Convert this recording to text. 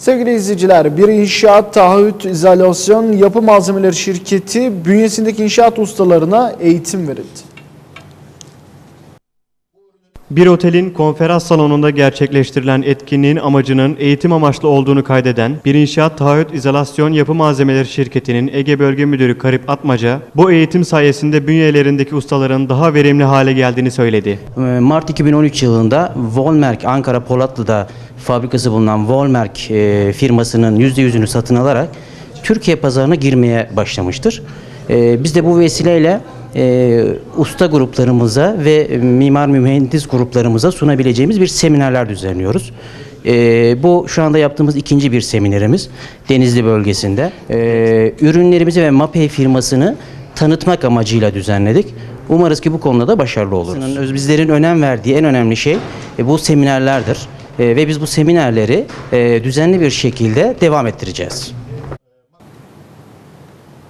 Sevgili izleyiciler, bir inşaat taahhüt izolasyon yapı malzemeleri şirketi bünyesindeki inşaat ustalarına eğitim verildi. Bir otelin konferans salonunda gerçekleştirilen etkinliğin amacının eğitim amaçlı olduğunu kaydeden Bir İnşaat Taahhüt İzolasyon Yapı Malzemeleri Şirketi'nin Ege Bölge Müdürü Karip Atmaca, bu eğitim sayesinde bünyelerindeki ustaların daha verimli hale geldiğini söyledi. Ee, Mart 2013 yılında Volmerk Ankara Polatlı'da fabrikası bulunan Volmerk e, firmasının %100'ünü satın alarak Türkiye pazarına girmeye başlamıştır. Ee, Biz de bu vesileyle e, usta gruplarımıza ve e, mimar mühendis gruplarımıza sunabileceğimiz bir seminerler düzenliyoruz. Ee, bu şu anda yaptığımız ikinci bir seminerimiz Denizli bölgesinde. Ee, ürünlerimizi ve Mapei firmasını tanıtmak amacıyla düzenledik. Umarız ki bu konuda da başarılı oluruz. Bizlerin önem verdiği en önemli şey e, bu seminerlerdir. E, ve biz bu seminerleri e, düzenli bir şekilde devam ettireceğiz.